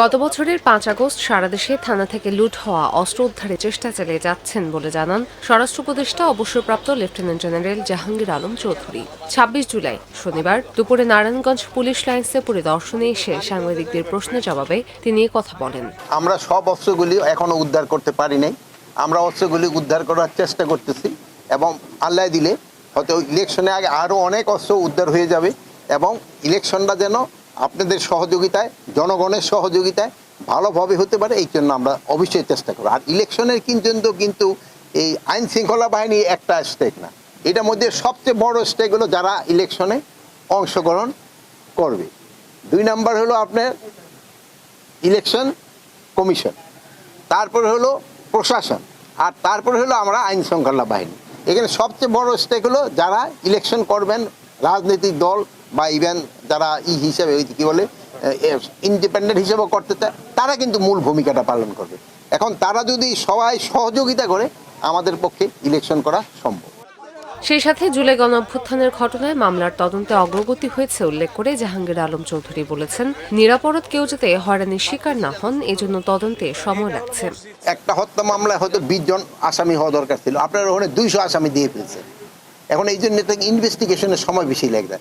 গত বছরের পাঁচ আগস্ট সারা দেশে থানা থেকে লুট হওয়া অস্ত্র উদ্ধারের চেষ্টা চালিয়ে যাচ্ছেন বলে জানান স্বরাষ্ট্র উপদেষ্টা অবসরপ্রাপ্ত লেফটেন্যান্ট জেনারেল জাহাঙ্গীর আলম চৌধুরী। ছাব্বিশ জুলাই, শনিবার, দুপুরে নারায়ণগঞ্জ পুলিশ লাইন্সে পরিদর্শনে এসে সাংবাদিকদের প্রশ্নের জবাবে তিনি কথা বলেন। আমরা সব অস্ত্রগুলি এখনও উদ্ধার করতে পারি নাই। আমরা অস্ত্রগুলি উদ্ধার করার চেষ্টা করতেছি এবং আল্লাহ দিলে হয়তো ইলেকশনে আগে আরও অনেক অস্ত্র উদ্ধার হয়ে যাবে এবং ইলেকশনটা যেন আপনাদের সহযোগিতায়, জনগণের সহযোগিতায় ভালোভাবে হতে পারে, এই জন্য আমরা অবশ্যই চেষ্টা করব। আর ইলেকশনের কিন্তু কিন্তু এই আইন শৃঙ্খলা বাহিনী একটা স্টেক না। এটার মধ্যে সবচেয়ে বড় স্টেক হলো যারা ইলেকশনে অংশগ্রহণ করবে। দুই নাম্বার হলো আপনার ইলেকশন কমিশন, তারপরে হলো প্রশাসন, আর তারপরে হলো আমরা আইন শৃঙ্খলা বাহিনী। এখানে সবচেয়ে বড় স্টেক হলো যারা ইলেকশন করবেন, রাজনৈতিক দল বা ইভেন যারা ই হিসেবে ওই কি বলে ইন্ডিপেন্ডেন্ট হিসেবে করতে চায় তারা কিন্তু মূল ভূমিকাটা পালন করবে। এখন তারা যদি সবাই সহযোগিতা করে আমাদের পক্ষে ইলেকশন করা সম্ভব। সেই সাথে জুলাই গণ অভ্যুত্থানের ঘটনায় মামলার তদন্তে অগ্রগতি হয়েছে উল্লেখ করে জাহাঙ্গীর আলম চৌধুরী বলেছেন নিরাপরাধ কেউ যাতে হয়রানির শিকার না হন এজন্য তদন্তে সময় লাগছে। একটা হত্যা মামলায় হয়তো বিশ জন আসামি হওয়া দরকার ছিল আপনার ওখানে দুইশো আসামি দিয়ে ফেলছে। এখন এই জন্য ইনভেস্টিগেশনের সময় বেশি লাগবে